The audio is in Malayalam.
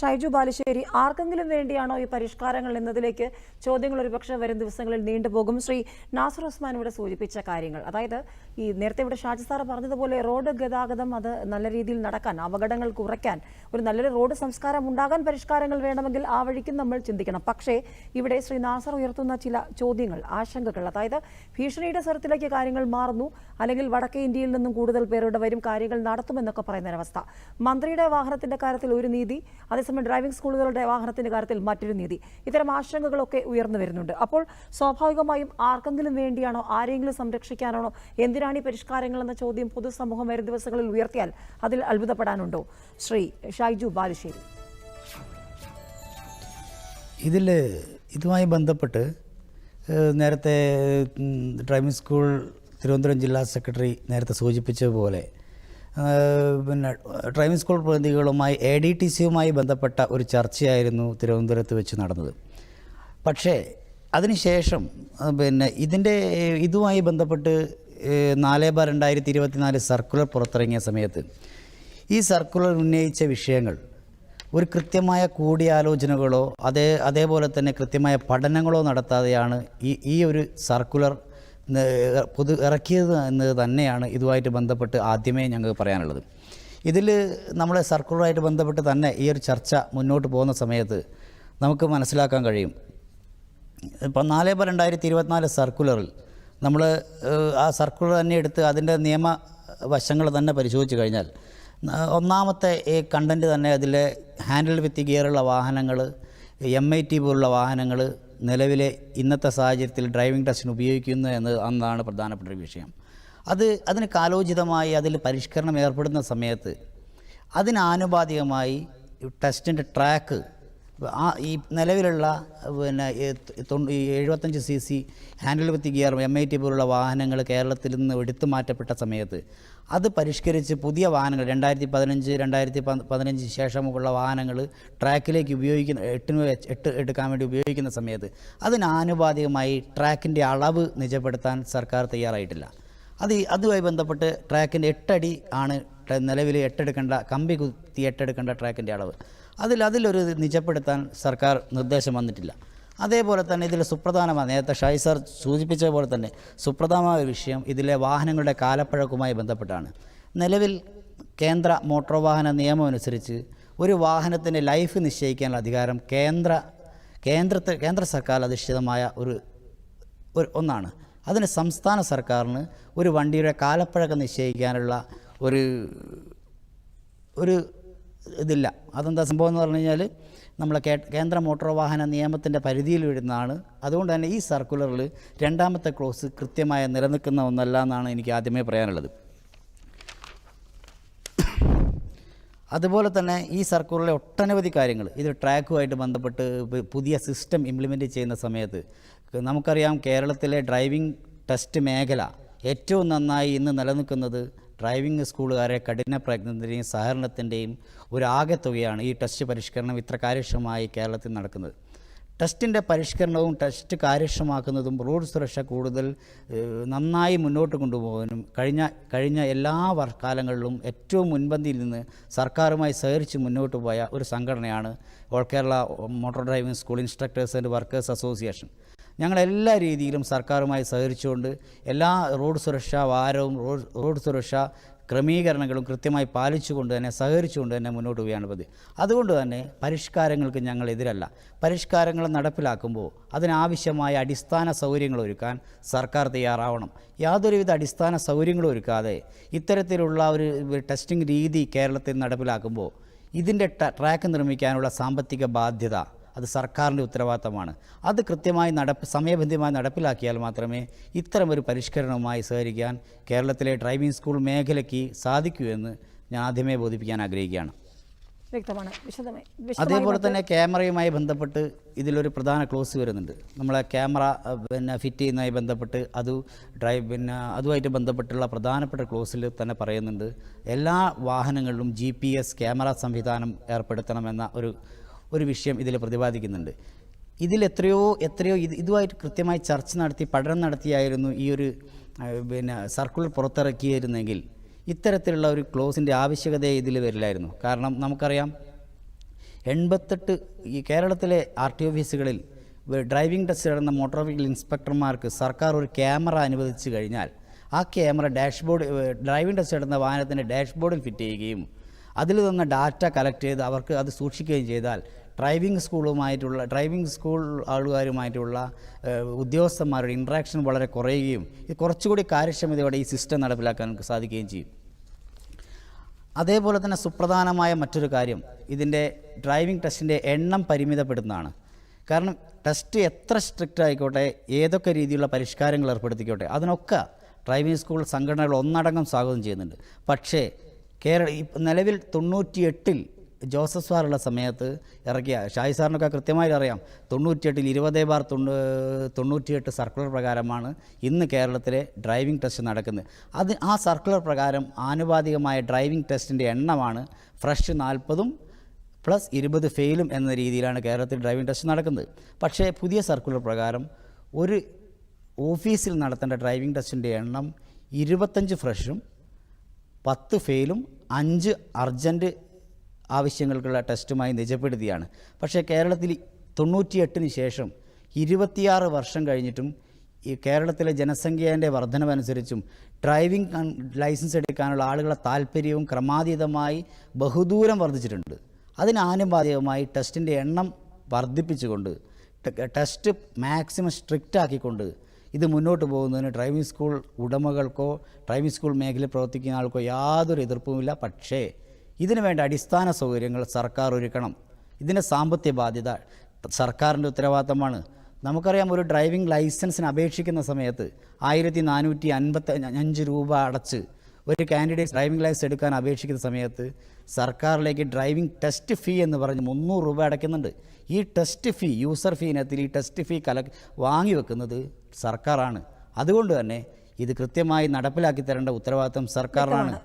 ഷൈജു ബാലുശ്ശേരി ആർക്കെങ്കിലും വേണ്ടിയാണോ ഈ പരിഷ്കാരങ്ങൾ എന്നതിലേക്ക് ചോദ്യങ്ങൾ ഒരുപക്ഷെ വരും ദിവസങ്ങളിൽ നീണ്ടുപോകും. ശ്രീ നാസർ ഉസ്മാൻ ഇവിടെ സൂചിപ്പിച്ച കാര്യങ്ങൾ. അതായത് ഈ നേരത്തെ ഇവിടെ ഷാജി സാറ് പറഞ്ഞതുപോലെ റോഡ് ഗതാഗതം അത് നല്ല രീതിയിൽ നടക്കാൻ അപകടങ്ങൾ കുറയ്ക്കാൻ ഒരു നല്ലൊരു റോഡ് സംസ്കാരം ഉണ്ടാകാൻ പരിഷ്കാരങ്ങൾ വേണമെങ്കിൽ ആ വഴിക്കും നമ്മൾ ചിന്തിക്കണം. പക്ഷേ ഇവിടെ ശ്രീ നാസർ ഉയർത്തുന്ന ചില ചോദ്യങ്ങൾ ആശങ്കകൾ അതായത് ഭീഷണിയുടെ സ്വരത്തിലേക്ക് കാര്യങ്ങൾ മാറുന്നു അല്ലെങ്കിൽ വടക്കേ ഇന്ത്യയിൽ നിന്നും കൂടുതൽ പേരുടെ വരും കാര്യങ്ങൾ നടത്തുമെന്നൊക്കെ പറയുന്ന ഒരവസ്ഥ. മന്ത്രിയുടെ വാഹനത്തിന്റെ കാര്യത്തിൽ ഒരു നീതി അതേസമയം ഡ്രൈവിംഗ് സ്കൂളുകളുടെ വാഹനത്തിന്റെ കാര്യത്തിൽ മറ്റൊരു നീതി. ഇത്തരം ആശങ്കകളൊക്കെ ഉയർന്നു വരുന്നുണ്ട്. അപ്പോൾ സ്വാഭാവികമായും ആർക്കെങ്കിലും വേണ്ടിയാണോ ആരെങ്കിലും സംരക്ഷിക്കാനാണോ എന്തിനാണ് ഈ പരിഷ്കാരങ്ങൾ എന്ന ചോദ്യം പൊതുസമൂഹം വരും ദിവസങ്ങളിൽ ഉയർത്തിയാൽ അതിൽ അത്ഭുതപ്പെടാനുണ്ടോ? ശ്രീ ഷൈജു ബാലുശ്ശേരി. ഇതിൽ ഇതുമായി ബന്ധപ്പെട്ട് നേരത്തെ ഡ്രൈവിംഗ് സ്കൂൾ തിരുവനന്തപുരം ജില്ലാ സെക്രട്ടറി നേരത്തെ സൂചിപ്പിച്ചതുപോലെ പിന്നെ ഡ്രൈവിംഗ് സ്കൂൾ പ്രതിനിധികളുമായി എ ഡി ടി സിയുമായി ബന്ധപ്പെട്ട ഒരു ചർച്ചയായിരുന്നു തിരുവനന്തപുരത്ത് വെച്ച് നടന്നത്. പക്ഷേ അതിനുശേഷം പിന്നെ ഇതിന്റെ ഇതുമായി ബന്ധപ്പെട്ട് നാല് ബാർ രണ്ടായിരത്തി ഇരുപത്തിനാല് സർക്കുലർ പുറത്തിറങ്ങിയ സമയത്ത് ഈ സർക്കുലർ ഉന്നയിച്ച വിഷയങ്ങൾ ഒരു കൃത്യമായ കൂടിയാലോചനകളോ അതേ അതേപോലെ തന്നെ കൃത്യമായ പഠനങ്ങളോ നടത്താതെയാണ് ഈ ഈ ഒരു സർക്കുലർ പൊതു ഇറക്കിയത് എന്ന് തന്നെയാണ് ഇതുമായിട്ട് ബന്ധപ്പെട്ട് ആദ്യമേ ഞങ്ങൾക്ക് പറയാനുള്ളത്. ഇതിൽ നമ്മൾ സർക്കുലറായിട്ട് ബന്ധപ്പെട്ട് തന്നെ ഈ ഒരു ചർച്ച മുന്നോട്ട് പോകുന്ന സമയത്ത് നമുക്ക് മനസ്സിലാക്കാൻ കഴിയും. ഇപ്പം നാല് പ രണ്ടായിരത്തി ഇരുപത്തിനാല് സർക്കുലറിൽ നമ്മൾ ആ സർക്കുലർ തന്നെ എടുത്ത് അതിന്റെ നിയമ വശങ്ങൾ തന്നെ പരിശോധിച്ച് കഴിഞ്ഞാൽ ഒന്നാമത്തെ ഈ കണ്ടന്റ് തന്നെ അതിലെ ഹാൻഡിൽ വിത്ത് ഗിയറുള്ള വാഹനങ്ങൾ എം ഐ ടി പോലുള്ള വാഹനങ്ങൾ നിലവിലെ ഇന്നത്തെ സാഹചര്യത്തിൽ ഡ്രൈവിംഗ് ടെസ്റ്റിന് ഉപയോഗിക്കുന്നു എന്ന് അന്നാണ് പ്രധാനപ്പെട്ട ഒരു വിഷയം. അത് അതിന് കാലോചിതമായി അതിൽ പരിഷ്കരണം ഏർപ്പെടുന്ന സമയത്ത് അതിനാനുപാതികമായി ടെസ്റ്റിന്റെ ട്രാക്ക് ആ ഈ നിലവിലുള്ള പിന്നെ എഴുപത്തഞ്ച് C C handle with gear M I T പോലുള്ള വാഹനങ്ങൾ കേരളത്തിൽ നിന്ന് എടുത്തു മാറ്റപ്പെട്ട സമയത്ത് അത് പരിഷ്കരിച്ച് പുതിയ വാഹനങ്ങൾ രണ്ടായിരത്തി പതിനഞ്ച് രണ്ടായിരത്തി പതിനഞ്ച് ശേഷമുള്ള വാഹനങ്ങൾ ട്രാക്കിലേക്ക് ഉപയോഗിക്കുന്ന എട്ടിന് എട്ട് എടുക്കാൻ വേണ്ടി ഉപയോഗിക്കുന്ന സമയത്ത് അതിനാനുപാതികമായി ട്രാക്കിന്റെ അളവ് നിജപ്പെടുത്താൻ സർക്കാർ തയ്യാറായിട്ടില്ല. അത് അതുമായി ബന്ധപ്പെട്ട് ട്രാക്കിന്റെ എട്ടടി ആണ് നിലവിൽ എട്ടെടുക്കേണ്ട കമ്പി കുത്തി എട്ടെടുക്കേണ്ട ട്രാക്കിന്റെ അളവ്. അതിൽ അതിലൊരു നിജപ്പെടുത്താൻ സർക്കാർ നിർദ്ദേശം വന്നിട്ടില്ല. അതേപോലെ തന്നെ ഇതിൽ സുപ്രധാനമായ നേരത്തെ ഷൈസർ സാർ സൂചിപ്പിച്ച പോലെ തന്നെ സുപ്രധാനമായ വിഷയം ഇതിലെ വാഹനങ്ങളുടെ കാലപ്പഴക്കവുമായി ബന്ധപ്പെട്ടാണ്. നിലവിൽ കേന്ദ്ര മോട്ടോർ വാഹന നിയമം അനുസരിച്ച് ഒരു വാഹനത്തിന്റെ ലൈഫ് നിശ്ചയിക്കാനുള്ള അധികാരം കേന്ദ്ര കേന്ദ്രത്തെ കേന്ദ്ര സർക്കാർ അധിഷ്ഠിതമായ ഒരു ഒരു ഒന്നാണ്. അതിന് സംസ്ഥാന സർക്കാരിന് ഒരു വണ്ടിയുടെ കാലപ്പഴക്കം നിശ്ചയിക്കാനുള്ള ഒരു ഒരു ഇതില്ല. അതെന്താ സംഭവം എന്ന് പറഞ്ഞു കഴിഞ്ഞാൽ നമ്മളെ കേന്ദ്ര മോട്ടോർ വാഹന നിയമത്തിന്റെ പരിധിയിൽ വരുന്നതാണ്. അതുകൊണ്ട് തന്നെ ഈ സർക്കുലറിൽ രണ്ടാമത്തെ ക്ലോസ് കൃത്യമായി നിലനിൽക്കുന്ന ഒന്നല്ല എന്നാണ് എനിക്ക് ആദ്യമേ പറയാനുള്ളത്. അതുപോലെ തന്നെ ഈ സർക്കുലറിലെ ഒട്ടനവധി കാര്യങ്ങൾ ഇത് ട്രാക്കുമായിട്ട് ബന്ധപ്പെട്ട് പുതിയ സിസ്റ്റം ഇംപ്ലിമെന്റ് ചെയ്യുന്ന സമയത്ത് നമുക്കറിയാം കേരളത്തിലെ ഡ്രൈവിംഗ് ടെസ്റ്റ് മേഖല ഏറ്റവും നന്നായി ഇന്ന് നിലനിൽക്കുന്നത് ഡ്രൈവിംഗ് സ്കൂളുകാരെ കഠിന പ്രയത്നത്തിന്റെയും സഹകരണത്തിന്റെയും ഒരു ആകെത്തുകയാണ് ഈ ടെസ്റ്റ് പരിഷ്കരണം ഇത്ര കാര്യക്ഷമമായി കേരളത്തിൽ നടക്കുന്നത്. ടെസ്റ്റിന്റെ പരിഷ്കരണവും ടെസ്റ്റ് കാര്യക്ഷമാക്കുന്നതും റോഡ് സുരക്ഷ കൂടുതൽ നന്നായി മുന്നോട്ട് കൊണ്ടുപോകാനും കഴിഞ്ഞ കഴിഞ്ഞ എല്ലാ വർക്കാലങ്ങളിലും ഏറ്റവും മുൻപന്തിയിൽ നിന്ന് സർക്കാരുമായി സഹകരിച്ച് മുന്നോട്ട് പോയ ഒരു സംഘടനയാണ് all Kerala motor driving school instructors and workers association. ഞങ്ങൾ എല്ലാ രീതിയിലും സർക്കാരുമായി സഹകരിച്ചുകൊണ്ട് എല്ലാ റോഡ് സുരക്ഷാ വാരവും റോഡ് സുരക്ഷാ ക്രമീകരണങ്ങളും കൃത്യമായി പാലിച്ചുകൊണ്ട് തന്നെ സഹകരിച്ചുകൊണ്ട് തന്നെ മുന്നോട്ട് പോവുകയാണ് പതി അതുകൊണ്ട് തന്നെ പരിഷ്കാരങ്ങൾക്ക് ഞങ്ങൾ എതിരല്ല. പരിഷ്കാരങ്ങൾ നടപ്പിലാക്കുമ്പോൾ അതിനാവശ്യമായ അടിസ്ഥാന സൗകര്യങ്ങൾ ഒരുക്കാൻ സർക്കാർ തയ്യാറാവണം. യാതൊരുവിധ അടിസ്ഥാന സൗകര്യങ്ങളും ഒരുക്കാതെ ഇത്തരത്തിലുള്ള ഒരു ടെസ്റ്റിംഗ് രീതി കേരളത്തിൽ നടപ്പിലാക്കുമ്പോൾ ഇതിന്റെ ട്രാക്ക് നിർമ്മിക്കാനുള്ള സാമ്പത്തിക ബാധ്യത അത് സർക്കാരിന്റെ ഉത്തരവാദിത്തമാണ്. അത് കൃത്യമായി നടപ്പ് സമയബന്ധിതമായി നടപ്പിലാക്കിയാൽ മാത്രമേ ഇത്തരമൊരു പരിഷ്കരണവുമായി സഹകരിക്കാൻ കേരളത്തിലെ ഡ്രൈവിംഗ് സ്കൂൾ മേഖലയ്ക്ക് സാധിക്കൂ എന്ന് ഞാൻ ആദ്യമേ ബോധിപ്പിക്കാൻ ആഗ്രഹിക്കുകയാണ്. വ്യക്തമാണ്. വിശദമായി അതേപോലെ തന്നെ ക്യാമറയുമായി ബന്ധപ്പെട്ട് ഇതിലൊരു പ്രധാന ക്ലോസ് വരുന്നുണ്ട്. നമ്മളെ ക്യാമറ പിന്നെ ഫിറ്റ് ചെയ്യുന്നതുമായി ബന്ധപ്പെട്ട് അത് ഡ്രൈവ് പിന്നെ അതുമായിട്ട് ബന്ധപ്പെട്ടുള്ള പ്രധാനപ്പെട്ട ക്ലോസിൽ തന്നെ പറയുന്നുണ്ട്. എല്ലാ വാഹനങ്ങളിലും ജി പി എസ് ക്യാമറ സംവിധാനം ഏർപ്പെടുത്തണമെന്ന ഒരു ഒരു വിഷയം ഇതിൽ പ്രതിപാദിക്കുന്നുണ്ട്. ഇതിൽ എത്രയോ എത്രയോ ഇത് ഇതുമായിട്ട് കൃത്യമായി ചർച്ച നടത്തി പഠനം നടത്തിയായിരുന്നു ഈ ഒരു പിന്നെ സർക്കുലർ പുറത്തിറക്കിയിരുന്നെങ്കിൽ ഇത്തരത്തിലുള്ള ഒരു ക്ലോസിന്റെ ആവശ്യകത ഇതിൽ വരില്ലായിരുന്നു. കാരണം നമുക്കറിയാം എൺപത്തെട്ട് ഈ കേരളത്തിലെ ആർ ടി ഓഫീസുകളിൽ ഡ്രൈവിംഗ് ടെസ്റ്റ് നടന്ന മോട്ടോർ വെഹിക്കിൾ ഇൻസ്പെക്ടർമാർക്ക് സർക്കാർ ഒരു ക്യാമറ അനുവദിച്ചു കഴിഞ്ഞാൽ ആ ക്യാമറ ഡാഷ്ബോർഡ് ഡ്രൈവിംഗ് ടെസ്റ്റ് നടന്ന വാഹനത്തിന്റെ ഡാഷ്ബോർഡിൽ ഫിറ്റ് ചെയ്യുകയും അതിൽ നിന്ന് ഡാറ്റ കളക്ട് ചെയ്ത് അവർക്ക് അത് സൂക്ഷിക്കുകയും ചെയ്താൽ ഡ്രൈവിംഗ് സ്കൂളുമായിട്ടുള്ള ഡ്രൈവിംഗ് സ്കൂൾ ആളുകാരുമായിട്ടുള്ള ഉദ്യോഗസ്ഥന്മാരുടെ ഇൻട്രാക്ഷൻ വളരെ കുറയുകയും ഇത് കുറച്ചുകൂടി കാര്യക്ഷമതയോടെ ഈ സിസ്റ്റം നടപ്പിലാക്കാൻ സാധിക്കുകയും ചെയ്യും. അതേപോലെ തന്നെ സുപ്രധാനമായ മറ്റൊരു കാര്യം ഇതിന്റെ ഡ്രൈവിംഗ് ടെസ്റ്റിന്റെ എണ്ണം പരിമിതപ്പെടുന്നതാണ്. കാരണം ടെസ്റ്റ് എത്ര സ്ട്രിക്റ്റ് ആയിക്കോട്ടെ ഏതൊക്കെ രീതിയിലുള്ള പരിഷ്കാരങ്ങൾ ഏർപ്പെടുത്തിക്കോട്ടെ അതിനൊക്കെ ഡ്രൈവിംഗ് സ്കൂൾ സംഘടനകൾ ഒന്നടങ്കം സ്വാഗതം ചെയ്യുന്നുണ്ട്. പക്ഷേ കേരള നിലവിൽ തൊണ്ണൂറ്റിയെട്ടിൽ ജോസഫ് സാറുള്ള സമയത്ത് ഇറക്കിയ ഷായി സാറിനൊക്കെ കൃത്യമായി അറിയാം. തൊണ്ണൂറ്റിയെട്ടിൽ ഇരുപതേ ബാർ തൊണ്ണൂ തൊണ്ണൂറ്റിയെട്ട് സർക്കുലർ പ്രകാരമാണ് ഇന്ന് കേരളത്തിലെ ഡ്രൈവിംഗ് ടെസ്റ്റ് നടക്കുന്നത്. അത് ആ സർക്കുലർ പ്രകാരം ആനുപാതികമായ ഡ്രൈവിംഗ് ടെസ്റ്റിന്റെ എണ്ണമാണ് ഫ്രഷ് നാൽപ്പതും പ്ലസ് ഇരുപത് ഫെയിലും എന്ന രീതിയിലാണ് കേരളത്തിൽ ഡ്രൈവിംഗ് ടെസ്റ്റ് നടക്കുന്നത്. പക്ഷേ പുതിയ സർക്കുലർ പ്രകാരം ഒരു ഓഫീസിൽ നടത്തേണ്ട ഡ്രൈവിംഗ് ടെസ്റ്റിന്റെ എണ്ണം ഇരുപത്തഞ്ച് ഫ്രഷും പത്ത് ഫെയിലും അഞ്ച് അർജന്റ് ആവശ്യങ്ങൾക്കുള്ള ടെസ്റ്റുമായി നിജപ്പെടുത്തിയാണ്. പക്ഷേ കേരളത്തിൽ തൊണ്ണൂറ്റിയെട്ടിന് ശേഷം ഇരുപത്തിയാറ് വർഷം കഴിഞ്ഞിട്ടും ഈ കേരളത്തിലെ ജനസംഖ്യേന്റെ വർധനവനുസരിച്ചും ഡ്രൈവിംഗ് ലൈസൻസ് എടുക്കാനുള്ള ആളുകളുടെ താല്പര്യവും ക്രമാതീതമായി ബഹുദൂരം വർദ്ധിച്ചിട്ടുണ്ട്. അതിനാനുപാതികമായി ടെസ്റ്റിന്റെ എണ്ണം വർദ്ധിപ്പിച്ചുകൊണ്ട് ടെസ്റ്റ് മാക്സിമം സ്ട്രിക്റ്റ് ആക്കിക്കൊണ്ട് ഇത് മുന്നോട്ട് പോകുന്നതിന് ഡ്രൈവിംഗ് സ്കൂൾ ഉടമകൾക്കോ ഡ്രൈവിംഗ് സ്കൂൾ മേഖലയിൽ പ്രവർത്തിക്കുന്ന ആൾക്കോ യാതൊരു എതിർപ്പുമില്ല. പക്ഷേ ഇതിനു വേണ്ട അടിസ്ഥാന സൗകര്യങ്ങൾ സർക്കാർ ഒരുക്കണം. ഇതിന്റെ സാമ്പത്തിക ബാധ്യത സർക്കാരിന്റെ ഉത്തരവാദിത്തമാണ്. നമുക്കറിയാം ഒരു ഡ്രൈവിംഗ് ലൈസൻസിന് അപേക്ഷിക്കുന്ന സമയത്ത് ആയിരത്തി നാനൂറ്റി അൻപത്തി അഞ്ച് രൂപ അടച്ച് ഒരു കാൻഡിഡേറ്റ് ഡ്രൈവിംഗ് ലൈസൻസ് എടുക്കാൻ അപേക്ഷിക്കുന്ന സമയത്ത് സർക്കാരിലേക്ക് ഡ്രൈവിംഗ് ടെസ്റ്റ് ഫീ എന്ന് പറഞ്ഞ് മുന്നൂറ് രൂപ അടയ്ക്കുന്നുണ്ട്. ഈ ടെസ്റ്റ് ഫീ യൂസർ ഫീ ഇനത്തിൽ ഈ ടെസ്റ്റ് ഫീ കല വാങ്ങി വെക്കുന്നത് സർക്കാരാണ്. അതുകൊണ്ട് തന്നെ ഇത് കൃത്യമായി നടപ്പിലാക്കി തരേണ്ട ഉത്തരവാദിത്തം സർക്കാരിനാണ്.